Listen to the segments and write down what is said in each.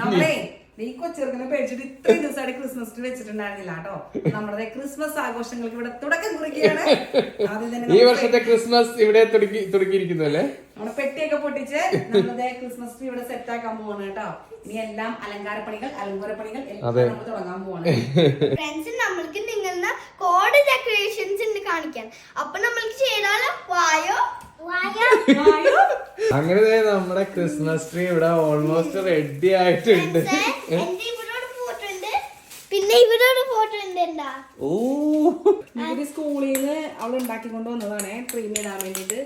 നമ്മളെ ഈ കൊച്ചിറക്കിനെ പേടിച്ചിട്ട് ഇത്രയും ദിവസമായിട്ട് ക്രിസ്മസ് ട്രീ വെച്ചിട്ടുണ്ടായിരുന്നില്ല കേട്ടോ. നമ്മുടെ ക്രിസ്മസ് ആഘോഷങ്ങൾക്ക് ഇവിടെ തുടക്കം കുറിക്കുകയാണ്. ഈ വർഷത്തെ ക്രിസ്മസ് ഇവിടെ തുടങ്ങി തുടങ്ങിയിരിക്കുന്നു അല്ലേ? നമ്മുടെ പെട്ടിയൊക്കെ പൊട്ടിച്ച് നമ്മുടെ ക്രിസ്മസ് ട്രീ ഇവിടെ സെറ്റ് ആക്കാൻ പോവാണ് കേട്ടോ. ഇനി എല്ലാം അലങ്കാര പണികൾ അലങ്കാര പണികൾ എല്ലാം നമ്മൾ തുടങ്ങാൻ പോവാണ്. ഫ്രണ്ട്സ് നമ്മൾക്ക് നിങ്ങളുടെ കോഡ് ഡെക്കറേഷൻസ് ഉണ്ട് കാണിക്കാൻ അപ്പൊ നമ്മൾക്ക് ചെയ്താലോ വായോ? അങ്ങനെ ദേ നമ്മുടെ ക്രിസ്മസ് ട്രീ ഇവിടെ ഓൾമോസ്റ്റ് റെഡി ആയിട്ടുണ്ട്. പിന്നെ ഇവരോട് ഫോട്ടോ ഉണ്ട് എന്താ? ഓ. ഇവർ സ്കൂളിൽ നിന്ന് അവൾ ഉണ്ടാക്കിക്കൊണ്ട് വന്നതാണ്. ട്രീ ഇടാൻ വേണ്ടിട്ട്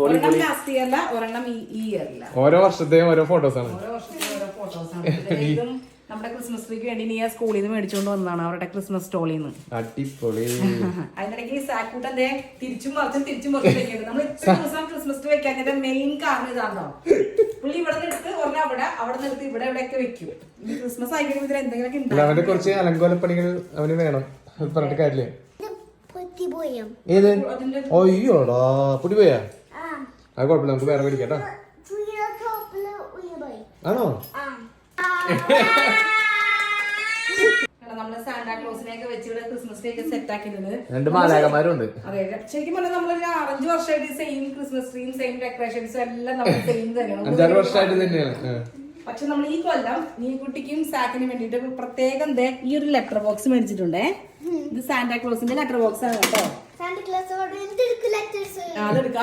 ഒരെണ്ണം ലാസ്റ്റ് ഇയറില ഒരെണ്ണം ഈ ഇയറില ഓരോ വർഷത്തെയും ഓരോ ഫോട്ടോസ് ആണ്. ഓരോ വർഷത്തെയും ഓരോ ഫോട്ടോസാണ് ഇതും നമ്മുടെ ക്രിസ്മസ് ട്രീക്ക് വേണ്ടി നീ ആ സ്കൂളിൽ നിന്ന് മേടിച്ചുകൊണ്ട് വന്നതാണ് അവരുടെ ക്രിസ്മസ് സ്റ്റോളിൽ നിന്ന് അടിപൊളി. അതിനിടയ്ക്ക് സാക്കൂട്ടൻ ദേ തിരിച്ചും മറിച്ചും തിരിച്ചും മറിച്ചും വെക്കുന്നത് നമ്മൾ ഇത്ര ദിവസം ക്രിസ്മസ് ട്രീ വെക്കാഞ്ഞതിന്റെ മെയിൻ കാരണം ഇതാണോ പുള്ളി ഇവിടെ നിന്ന് എടുത്ത് ഒരെണ്ണം അവിടെ അവിടെ നിർത്തി ഇവിടെ ഇവിടെയൊക്കെ വെക്കും. ഈ ക്രിസ്മസ് ആയി കഴിയുമ്പോൾ ഇതിൽ എന്തെങ്കിലുമൊക്കെ ഉണ്ടാവും അവന്റെ കുറച്ച് അലങ്കോലപ്പണികൾ അവന് വേണം. പറഞ്ഞിട്ട് കാര്യമില്ലേ. പൊത്തിപ്പോയം ഏത്? അയ്യോടാ പൊടി പോയാ അത് കുഴപ്പമില്ല നമുക്ക് വേറെ മേടിക്കാം കേട്ടോ. ആണോ? കാരണം നമ്മൾ സാന്റാക്ലോസിനെയൊക്കെ വെച്ച് ഇവിടെ ക്രിസ്മസ് ട്രീ ഒക്കെ സെറ്റ് ആക്കിയിട്ടുണ്ട് രണ്ട് അതെ ശരിക്കും പറഞ്ഞാൽ നമ്മളൊരു ആറഞ്ച് വർഷമായിട്ട് സെയിം ക്രിസ്മസ് ട്രീയും സെയിം ഡെക്കറേഷൻസും എല്ലാം നമ്മൾ സെയിം തന്നെയാണ് അഞ്ചാറ് വർഷമായിട്ട് തന്നെയാണ്. പക്ഷെ നമ്മൾ ഈ കൊല്ലം നീ കുട്ടിക്കും സാക്കിനും വേണ്ടിയിട്ട് പ്രത്യേകം ഈ ഒരു ലെറ്റർ ബോക്സ് മേടിച്ചിട്ടുണ്ടേ. ഇത് സാന്റാക്ലോസിന്റെ ലെറ്റർ ബോക്സ് ആണ് കേട്ടോ.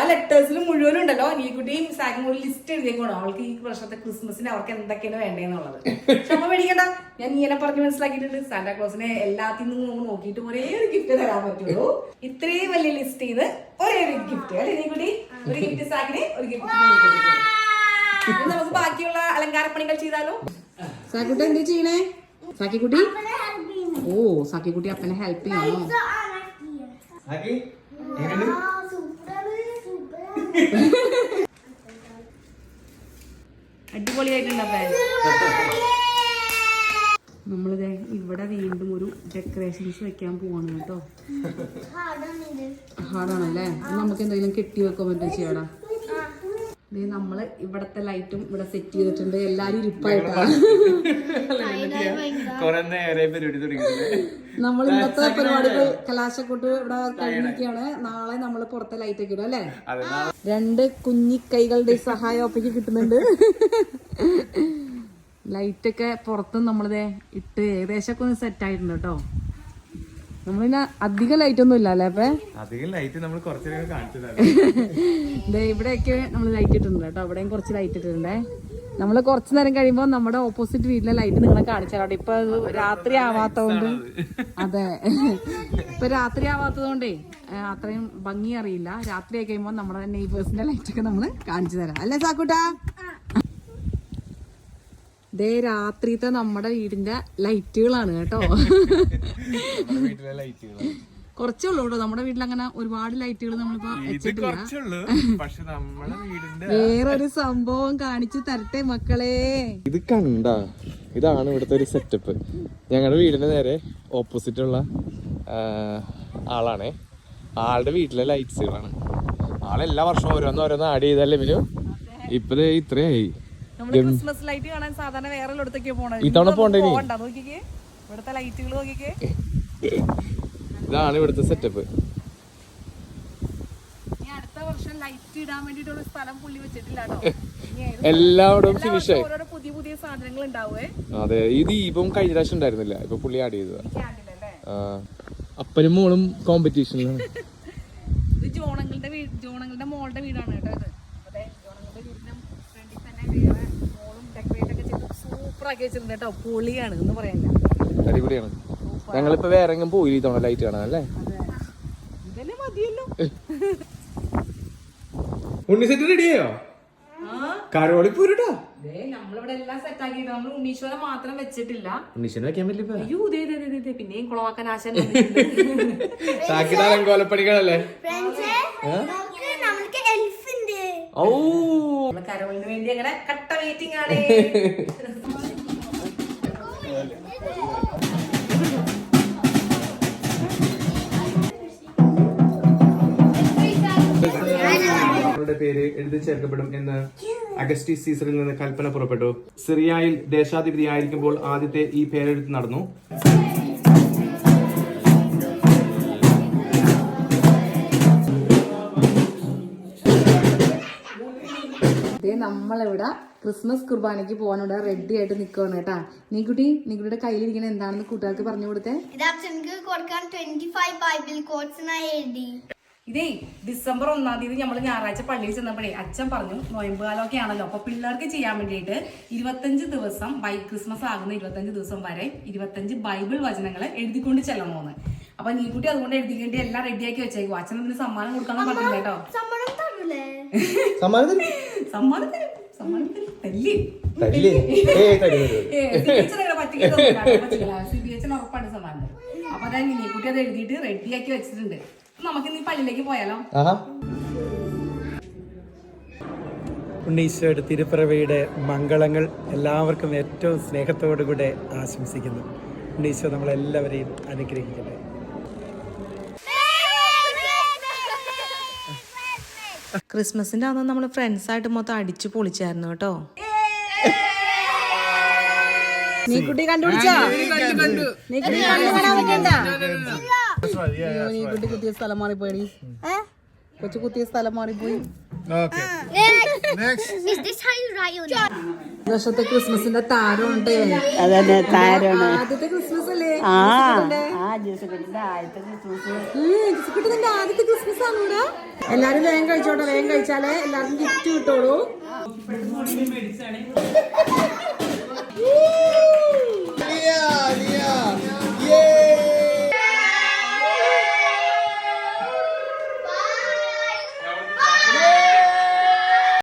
ലെറ്റേഴ്സിൽ മുഴുവനും ഉണ്ടല്ലോ നീ കുട്ടിയും സാക്കും ഒരു ലിസ്റ്റ് എഴുതിയേക്കോണം അവൾക്ക് ഈ വർഷത്തെ ക്രിസ്മസിന് അവർക്ക് എന്തൊക്കെയാണ് വേണ്ടതെന്നുള്ളത് ക്ഷമ മേടിക്കണ്ട ഞാൻ ഇങ്ങനെ പറഞ്ഞ് മനസ്സിലാക്കിയിട്ടുണ്ട്. സാന്റാക്ലോസിനെ എല്ലാത്തിൽ നിന്നും നമുക്ക് നോക്കിയിട്ട് ഒരേ ഒരു ഗിഫ്റ്റ് തരാൻ പറ്റുള്ളൂ. ഇത്രയും വലിയ ലിസ്റ്റ് ചെയ്ത് ഒരേ ഒരു ഗിഫ്റ്റ് അല്ലേ നീ കുട്ടി? ഒരു ഗിഫ്റ്റ് സാക്കിന് ഒരു ഗിഫ്റ്റ് നമുക്ക് ബാക്കിയുള്ള അലങ്കാരപ്പണികൾ ചെയ്താലോ? സാക്കിക്കുട്ടി എന്ത് ചെയ്യണേ? സാക്കിക്കുട്ടി? ഓ സാക്കിക്കുട്ടി അപ്പനെ ഹെൽപ്പ് ചെയ്യണോ? അടിപൊളിയായിട്ടുണ്ട് അപ്പൻ നമ്മളിത് ഇവിടെ വീണ്ടും ഒരു ഡെക്കറേഷൻസ് വെക്കാൻ പോവാണ് കേട്ടോ. ഹാർഡാണല്ലേ നമുക്ക് എന്തെങ്കിലും കെട്ടി വെക്കാൻ പറ്റും ചെയ്യാടാ? നമ്മൾ ഇവിടത്തെ ലൈറ്റും ഇവിടെ സെറ്റ് ചെയ്തിട്ടുണ്ട്. എല്ലാരും ഇരിപ്പായിട്ടാണ് കൊറേ നേരെ പരിപാടി തുടങ്ങിയിട്ടുണ്ട് നമ്മൾ ഇന്നത്തെ പരിപാടികൾ കലാശക്കൂട്ട് ഇവിടെ കഴിഞ്ഞിരിക്കുകയാണ്. നാളെ നമ്മൾ പുറത്തെ ലൈറ്റ് ഒക്കെ ഇടും അല്ലേ? രണ്ട് കുഞ്ഞിക്കൈകളുടെ സഹായം ഒപ്പയ്ക്ക് കിട്ടുന്നുണ്ട്. ലൈറ്റൊക്കെ പുറത്തും നമ്മളിതേ ഇട്ട് ഏകദേശം ഒക്കെ ഒന്ന് സെറ്റ് ആയിട്ടുണ്ട് കേട്ടോ. നമ്മളിന്നെ അധികം ലൈറ്റ് ഒന്നും ഇല്ല അല്ലേ അപ്പൊ? അധികം ലൈറ്റ് നമ്മൾ കാണിച്ചതാണ് ഇവിടെയൊക്കെ നമ്മൾ ലൈറ്റ് ഇട്ടിട്ടുണ്ട് കേട്ടോ. അവിടെയും കുറച്ച് ലൈറ്റ് ഇട്ടിട്ടുണ്ട്. നമ്മൾ കുറച്ച് നേരം കഴിയുമ്പോൾ നമ്മുടെ ഓപ്പോസിറ്റ് വീട്ടിലെ ലൈറ്റ് നിങ്ങളെ കാണിച്ചാലോ ഇപ്പൊ രാത്രി ആവാത്തതുകൊണ്ട് അതെ. ഇപ്പൊ രാത്രി ആവാത്തതുകൊണ്ടേ അത്രയും ഭംഗി അറിയില്ല. രാത്രി ആയി കഴിയുമ്പോൾ നമ്മുടെ നെയ്ബേഴ്സിന്റെ ലൈറ്റ് ഒക്കെ നമ്മൾ കാണിച്ചു തരാം. അല്ലേ സാക്കൂട്ടാ? ദേ രാത്രിത്തെ നമ്മുടെ വീടിന്റെ ലൈറ്റുകളാണ് കേട്ടോ. കുറച്ചേ ഉള്ളൂ കേട്ടോ നമ്മുടെ വീട്ടിൽ അങ്ങനെ ഒരുപാട് ലൈറ്റുകൾ നമ്മളിപ്പോ വെച്ചിട്ടില്ല. വേറൊരു സംഭവം കാണിച്ചു തരട്ടെ മക്കളെ. ഇത് കണ്ട ഇതാണ് ഇവിടുത്തെ ഒരു സെറ്റപ്പ് ഞങ്ങളുടെ വീടിന്റെ നേരെ ഓപ്പോസിറ്റ് ഉള്ള ആളാണേ. ആളുടെ വീട്ടിലെ ലൈറ്റ്സുകളാണ് ആളെല്ലാ വർഷവും ഓരോന്ന് ഓരോന്ന് ആഡ് ചെയ്താലും ഇവർ ഇപ്പൊ ദേ ഇത്രയായി. നമ്മൾ ക്രിസ്മസ് ലൈറ്റ് കാണാൻ സാധാരണ വേറെ പോണത്. ഇത്തവണ പോണ്ടേ നോക്കിക്കേ. ഇവിടുത്തെ ലൈറ്റുകൾ നോക്കിക്കേ. ഇതാണ് ഇവിടുത്തെ സെറ്റപ്പ് വർഷം ലൈറ്റ് ഇടാൻ വേണ്ടിട്ടുള്ള സ്ഥലം പുള്ളി വെച്ചിട്ടില്ല എല്ലാവരും ഫിനിഷ് ആയി. പുതിയ പുതിയ സാധനങ്ങൾ ഉണ്ടാവേ. അതെ ഈ ദീപം കഴിഞ്ഞ പ്രാവശ്യം ഉണ്ടായിരുന്നില്ല. ഇപ്പൊ പുള്ളി ആഡ് ചെയ്തതാ. ആ. അപ്പനും മോളും കോമ്പറ്റീഷനിലാണ് ജോണങ്ങളുടെ ജോണങ്ങളുടെ മോളുടെ വീടാണ് കേട്ടോ ഇത് അതെ ജോണങ്ങളുടെ വീടിന്റെ ഫ്രണ്ടിൽ തന്നെ വേറെ മോളും ഡെക്കറേറ്റ് ഒക്കെ ചെയ്ത് സൂപ്പർ ആക്കി വെച്ചിട്ടുണ്ട് കേട്ടോ. പൊളിയാണ് എന്ന് പറയാനില്ല. അടിപൊളിയാണ്. ഞങ്ങളിപ്പോ വേറെ എങ്ങും ലൈറ്റ് കാണാൻ അല്ലേ? ഇതന്നെ മതിയല്ലോ. ഉണ്ണി സെറ്റ് റെഡിയായോ കാരോളി പോരുട്ടോ? ദേ നമ്മളിവിടെ എല്ലാം സെറ്റ് ആക്കിയിട്ട് നമ്മൾ ഉണ്ണീശ്വരം മാത്രം വെച്ചിട്ടില്ല. ഉണ്ണീശന് വെക്കാൻ പറ്റില്ല അയ്യോ ദേ ദേ ദേ, ദേ ദേ. പിന്നെയും കുളവാക്കാൻ ആശാൻ സാക്കിട്ട് അലങ്കോലപ്പണികളല്ലേ ഫ്രണ്ട്സ് നമുക്ക് നമ്മൾക്ക് എൽഫ് ഉണ്ട്. ഓ കരോളിന് വേണ്ടി അങ്ങനെ കട്ട വെയിറ്റിംഗ് ആണ്. പേര് എഴുതി ചേർക്കപ്പെടും എന്ന് അഗസ്റ്റി സീസറിൽ നിന്ന് കൽപ്പന പുറപ്പെട്ടു. സിറിയയിൽ ദേശാധിപതിയായിരിക്കുമ്പോൾ ആദ്യത്തെ ഈ പേരെഴുത്ത് നടന്നു. നമ്മളിവിടെ? ക്രിസ്മസ് കുർബാനയ്ക്ക് പോകാനിവിടെ റെഡി ആയിട്ട് നിൽക്കുകയാണ് കേട്ടാ. നീക്കുട്ടി നീക്കുട്ടിയുടെ കയ്യിലിരിക്കണ എന്താണെന്ന് കൂട്ടുകാർക്ക് പറഞ്ഞു കൊടുത്തേ? കൊടുക്കാൻ ട്വന്റി ഫൈവ് ബൈബിൾ കോഡ്സ് എഴുതി. ഇതേ ഡിസംബർ ഒന്നാം തീയതി നമ്മൾ ഞായറാഴ്ച പള്ളിയിൽ ചെന്നപ്പോഴേ അച്ഛൻ പറഞ്ഞു നോയമ്പ് കാലമൊക്കെ ആണല്ലോ അപ്പോൾ പിള്ളേർക്ക് ചെയ്യാൻ വേണ്ടിയിട്ട് ഇരുപത്തഞ്ച് ദിവസം ബൈ ക്രിസ്മസ് ആകുന്ന ഇരുപത്തഞ്ച് ദിവസം വരെ ഇരുപത്തഞ്ച് ബൈബിൾ വചനങ്ങൾ എഴുതിക്കൊണ്ട് ചെല്ലണമെന്ന് അപ്പൊ നീക്കുട്ടി അതുകൊണ്ട് എഴുതിക്കേണ്ടി എല്ലാം റെഡിയാക്കി വെച്ചേക്കും അച്ഛൻ അതിന് സമ്മാനം കൊടുക്കാൻ പറ്റില്ല കേട്ടോ? സമ്മാനത്തിന് സമ്മാനത്തിന് സമ്മാനം സമ്മാനം തരും. സമ്മാനം തരും. തല്ലി. സി ബി എച്ചിന് ഉറപ്പാണ് സമ്മാനം അപ്പൊ അതായത് നീക്കുട്ടി അത് എഴുതിയിട്ട് റെഡിയാക്കി വെച്ചിട്ടുണ്ട്. നമുക്ക് ഇനി പള്ളിയിലേക്ക് പോയാലോ? ഉണ്ണീശോയുടെ തിരുപ്പിറവിയുടെ മംഗളങ്ങൾ എല്ലാവർക്കും ഏറ്റവും സ്നേഹത്തോടു കൂടെ ആശംസിക്കുന്നു. ഉണ്ണീശോ നമ്മളെല്ലാവരെയും അനുഗ്രഹിക്കട്ടെ. ക്രിസ്മസിന്റെ അന്ന് നമ്മൾ ഫ്രണ്ട്സ് ആയിട്ട് മൊത്തം അടിച്ചു പൊളിച്ചായിരുന്നു കേട്ടോ. നീ കുട്ടി കണ്ടുപിടിച്ചോ നീ കുട്ടി കാണാൻ നീക്കുട്ടി കുത്തിയ സ്ഥലം മാറിപ്പോയി കൊച്ചു കുത്തിയ സ്ഥലം മാറിപ്പോയി. വർഷത്തെ ക്രിസ്മസിന്റെ താരമുണ്ട്. അതന്നെ ആദ്യത്തെ ക്രിസ്മസ് അല്ലേ ആ ആദ്യത്തെ ക്രിസ്മസ്. ആണ് ഇവിടെ എല്ലാരും വേഗം കഴിച്ചോട്ടെ വേഗം കഴിച്ചാലേ എല്ലാവർക്കും ഗിഫ്റ്റ് കിട്ടുള്ളൂ.